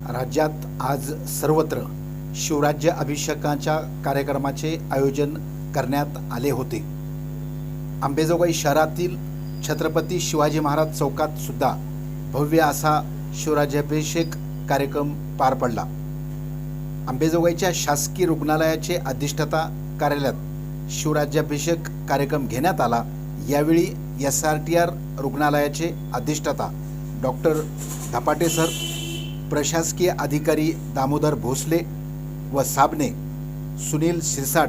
राज्यात आज सर्वत्र शिवराज्य अभिषेकाच्या कार्यक्रमाचे आयोजन करण्यात आले होते. आंबेजोगाई शहरातील छत्रपती शिवाजी महाराज चौकात सुद्धा भव्य असा शिवराज्याभिषेक कार्यक्रम पार पडला. आंबेजोगाईच्या शासकीय रुग्णालयाचे अधिष्ठाता कार्यालयात शिवराज्याभिषेक कार्यक्रम घेण्यात आला. यावेळी एस आर टी आर रुग्णालयाचे अधिष्ठाता डॉक्टर धपाटे सर प्रशासकीय अधिकारी दामोदर भोसले व साबणे सुनील शिरसाट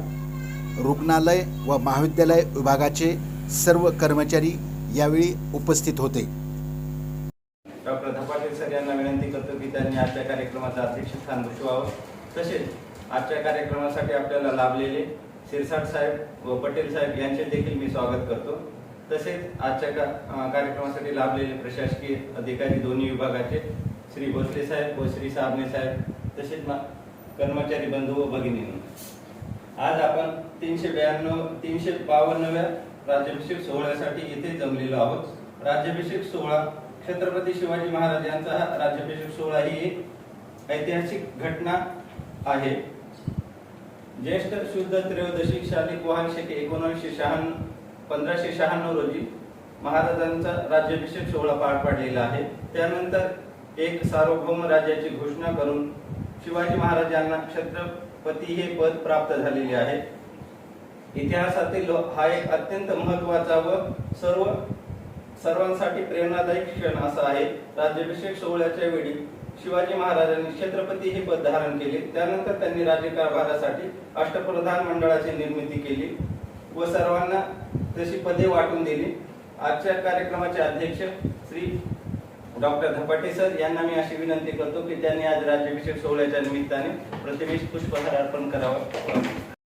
रुग्णालय व महाविद्यालय विभागाचे सर्व कर्मचारी यावेळी उपस्थित होते. डॉक्टर धपाटे सर यांना विनंती करतो की त्यांनी आजच्या कार्यक्रमाचं अध्यक्षस्थान भूषवावं. तसेच आजच्या कार्यक्रमासाठी आपल्याला लाभलेले शिरसाट साहेब व पटेल साहेब यांचे देखील मी स्वागत करतो. तसेच आजच्या का कार्यक्रमासाठी लाभलेले प्रशासकीय अधिकारी दोन्ही विभागाचे श्री भोसले साहेब व श्री साबणे साहेब तसेच कर्मचारी बंधू व भगिनी. आज आपण तीनशे ब्याण्णव तीनशे बावन्नव्या राज्याभिषेक सोहळ्यासाठी इथे जमलेलो आहोत. राज्याभिषेक सोहळा छत्रपती शिवाजी महाराज यांचा हा राज्याभिषेक सोहळा ही एक ऐतिहासिक घटना आहे. ज्येष्ठ शुद्ध त्रयोदशी शालिक वहान शके एकोणीसशे शहाण्णव पंधराशे शहाण्णव रोजी महाराजांचा राज्याभिषेक सोहळा पार पडलेला आहे. त्यानंतर एक सार्वभौम राज्याची घोषणा करून शिवाजी महाराजांना छत्रपती हे पद प्राप्त झालेले आहे. इतिहासातील हा एक अत्यंत महत्त्वाचा व सर्व सर्वांसाठी प्रेरणादायी क्षण असा आहे. राज्याभिषेक सोहळ्याच्या वेळी शिवाजी महाराजांनी छत्रपती हे पद धारण केले. त्यानंतर त्यांनी राज्यकारभारासाठी अष्टप्रधान मंडळाची निर्मिती केली व सर्वांना तशी पदे वाटून दिली. आजच्या कार्यक्रमाचे अध्यक्ष श्री डॉक्टर धपाटे सर यांना मी अशी विनंती करतो की त्यांनी आज राज्याभिषेक सोहळ्याच्या निमित्ताने प्रतिमेस पुष्पहार अर्पण करावा.